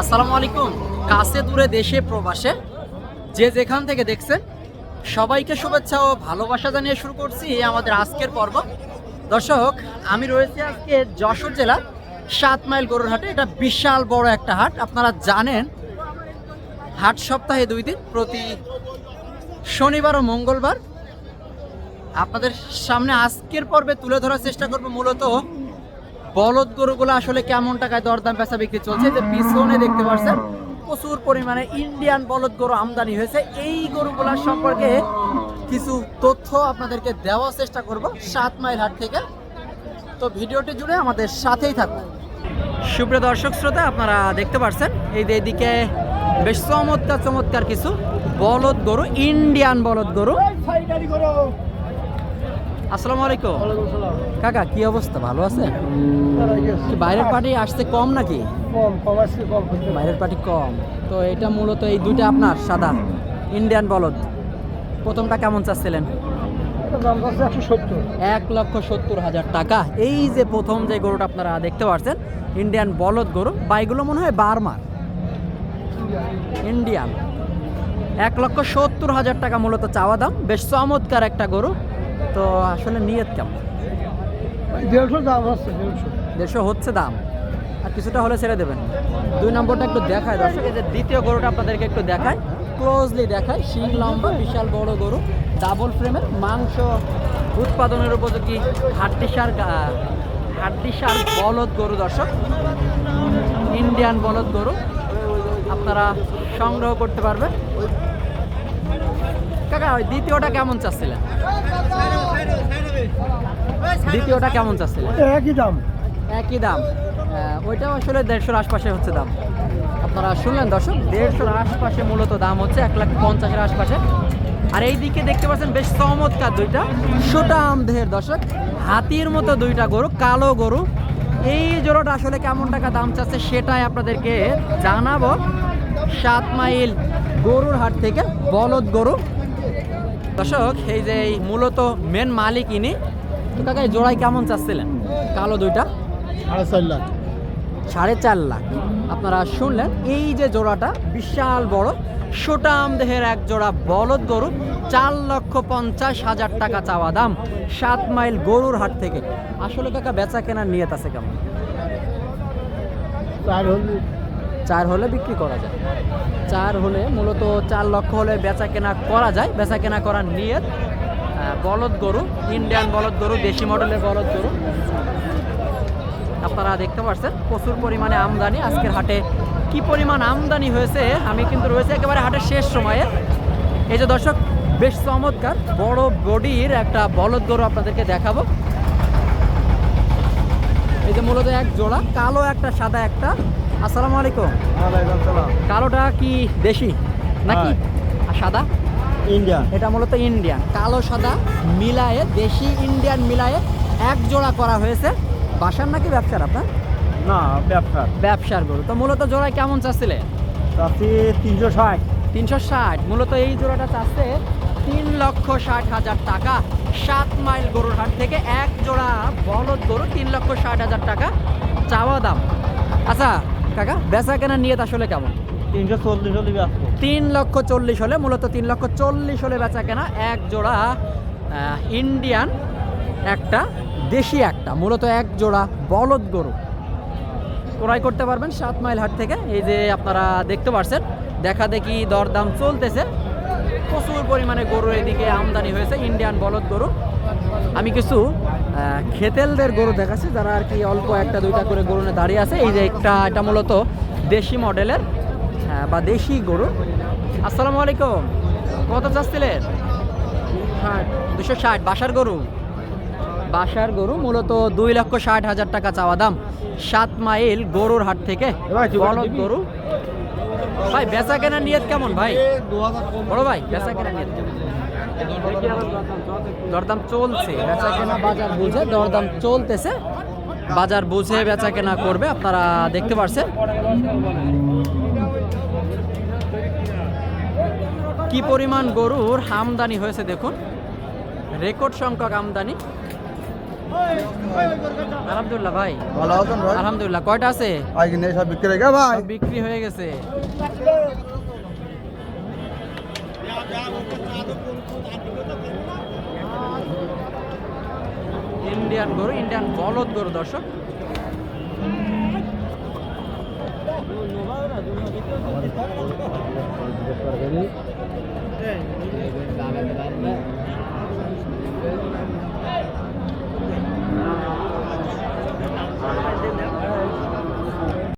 আসসালামু আলাইকুম। কাছে দূরে দেশে, প্রবাসে। যে যেখান থেকে দেখছেন, সবাইকে শুভেচ্ছা ও ভালোবাসা জানিয়ে শুরু করছি আমাদের আজকের পর্ব। দর্শক, আমি রয়েছি আজকে যশোর জেলার সাত মাইল গরুর হাটে। এটা বিশাল বড় একটা হাট। আপনারা জানেন, হাট সপ্তাহে দুই দিন, প্রতি শনিবার ও মঙ্গলবার। আপনাদের সামনে আজকের পর্বে তুলে ধরার চেষ্টা করব মূলত বলদ গরুগুলো আসলে কেমন টাকায় দরদাম পেঁচা বিক্রি চলছে? যে পিছনে দেখতে পাচ্ছেন প্রচুর পরিমাণে ইন্ডিয়ান বলদ গরু আমদানি হয়েছে। এই গরুগুলোর সম্পর্কে কিছু তথ্য আপনাদেরকে দেওয়ার চেষ্টা করব সাত মাইল হাট থেকে। তো ভিডিওটি জুড়ে আমাদের সাথেই থাকুন। সুপ্রিয় দর্শক শ্রোতা, আপনারা দেখতে পাচ্ছেন এই এদিকে বেশ চমৎকার চমৎকার কিছু বলদ গরু ইন্ডিয়ান বলদ গরু। আসসালামু আলাইকুম। কাকা কি অবস্থা? ভালো আছে। কি বাইরের পার্টি আসতে কম নাকি? কম কম আসছে কম করতে বাইরের পার্টি কম। তো এটা মূলত এই দুইটা আপনার সাদা। ইন্ডিয়ান বলদ। প্রথমটা কেমন চাচ্ছিলেন? এক লক্ষ সত্তর হাজার টাকা। এই যে প্রথম যে গরুটা আপনারা দেখতে পাচ্ছেন ইন্ডিয়ান বলদ গরু বাইগুলো মনে হয় বারমার। ইন্ডিয়ান এক লক্ষ সত্তর হাজার টাকা মূলত চাওয়া দাম। বেশ চমৎকার একটা গরু। তো আসলে নিয়ত কেমন? দেড়শো দাম আছে দেড়শো। দেড়শো হচ্ছে দাম। আর কিছুটা হলে ছেড়ে দেবেন। দুই নম্বরটা একটু দেখায় দর্শক এই যে দ্বিতীয় গরুটা আপনাদেরকে একটু দেখায়। ক্লোজলি দেখায় শিং লম্বা বিশাল বড় গরু ডাবল ফ্রেমের মাংস উৎপাদনের উপযোগী হাড্ডি সার হাড্ডি সার বলদ গরু দর্শক। ইন্ডিয়ান বলদ গরু আপনারা সংগ্রহ করতে পারবেন। কাকা ওই দ্বিতীয়টা কেমন চাচ্ছিলেন? দ্বিতীয়টা কেমন চাচ্ছিলেন? একই দাম। একই দাম। আহ, ওইটাও আসলে দেড়শোর আশপাশে হচ্ছে দাম। আপনারা শুনলেন দর্শক দেড়শোর আশপাশে মূলত দাম হচ্ছে এক লাখ পঞ্চাশের আশপাশে। আর এই দিকে দেখতে পাচ্ছেন বেশ চমৎকার দুইটা। সুটাম দেহের দর্শক হাতির মতো দুইটা গরু কালো গরু। এই জোড়াটা আসলে কেমন টাকা দাম চাচ্ছে সেটাই আপনাদেরকে জানাব। সাত মাইল গরুর হাট থেকে বলদ গরু। দর্শক এই যে এই মূলত মেন মালিক ইনি। তো কাকা এই জোড়ায় কেমন চাচ্ছিলেন? কালো দুইটা? সাড়ে চার লাখ। সাড়ে চার লাখ। আপনারা শুনলেন এই যে জোড়াটা বিশাল বড়। সুটাম দেহের এক জোড়া বলদ গরু চার লক্ষ পঞ্চাশ হাজার টাকা চাওয়া দাম সাত মাইল গরুর হাট থেকে। আসলে কাকা বেচা কেনার নিয়ত আছে কেমন? চার হলে বিক্রি করা যায়। চার হলে মূলত চার লক্ষ হলে বেচা কেনা করা যায়। বেচা কেনা করার নিয়ত বলদ গরু, ইন্ডিয়ান বলদ গরু, দেশি মডেলের বলদ গরু। আপনারা দেখতে পাচ্ছেন প্রচুর পরিমাণে আমদানি। আজকের হাটে কি পরিমাণ আমদানি হয়েছে, আমি কিন্তু রয়েছে একেবারে হাটের শেষ সময়ে। এই যে দর্শক, বেশ চমৎকার, বড় বডির একটা বলদ গরু আপনাদেরকে দেখাবো। এই যে মূলত এক জোড়া, কালো একটা, সাদা একটা। আসসালামু আলাইকুম। কালোটা কি দেশি নাকি। আর সাদা? ইন্ডিয়া এটা মূলত ইন্ডিয়ান। কালো সাদা মিলায়ে দেশি ইন্ডিয়ান মিলায়ে এক জোড়া করা হয়েছে। বাসার নাকি ব্যবসার আপনার? না ব্যবসা ব্যবসার গরু। তো মূলত জোড়ায় কেমন চাচ্ছিলে? চাচ্ছি তিনশো ষাট। তিনশো ষাট। মূলত এই জোড়াটা চাচ্ছে তিন লক্ষ ষাট হাজার টাকা। সাত মাইল গরুর হাট থেকে এক জোড়া বলদ গরু তিন লক্ষ ষাট হাজার টাকা। চাওয়া দাম। আচ্ছা কাকা বেচা কেনা নিয়ত আসলে কেমন? তিনশো চল্লিশ হলে তিন লক্ষ চল্লিশ হলে মূলত তিন লক্ষ চল্লিশ হলে বেচা কেনা এক জোড়া ইন্ডিয়ান একটা দেশি একটা মূলত এক জোড়া বলদ গরু। ক্রয় করতে পারবেন সাত মাইল হাট থেকে এই যে আপনারা দেখতে পারছেন দেখা দেখি দরদাম চলতেছে। প্রচুর পরিমাণে গরু এদিকে আমদানি হয়েছে ইন্ডিয়ান বলদ গরু। আমি কিছু খেতেলদের গরু দেখাচ্ছি যারা আর কি অল্প একটা দুইটা করে গরু নিয়ে দাঁড়িয়ে আছে। এই যে একটা এটা মূলত দেশি মডেলের বা দেশি গরু। আসসালামু আলাইকুম। কত চাচ্ছিলেন? দুশো ষাট। বাসার গরু? বাসার গরু মূলত দুই লক্ষ ষাট হাজার টাকা চাওয়া দাম। সাত মাইল গরুর হাট থেকে বলদ গরু। ভাই, বেচা কেনার নিয়ত কেমন ভাই? বড় ভাই, বেচা কেনার নিয়ত কেমন? দরদাম চলছে, বেচা কেনা বাজার বুঝে, দরদাম চলতেছে। বাজার বুঝে বেচা কেনা করবে, আপনারা দেখতে পাচ্ছেন কি পরিমাণ গরুর আমদানি হয়েছে দেখুন। রেকর্ড সংখ্যক আমদানি। আলহামদুলিল্লাহ ভাই। ভালো আছেন ভাই? আলহামদুলিল্লাহ কয়টা আছে? আই কিনে সব বিক্রি হয়ে গেছে ভাই। বিক্রি হয়ে গেছে। ইন্ডিয়ান গরু ইন্ডিয়ান বলদ গরু দর্শক।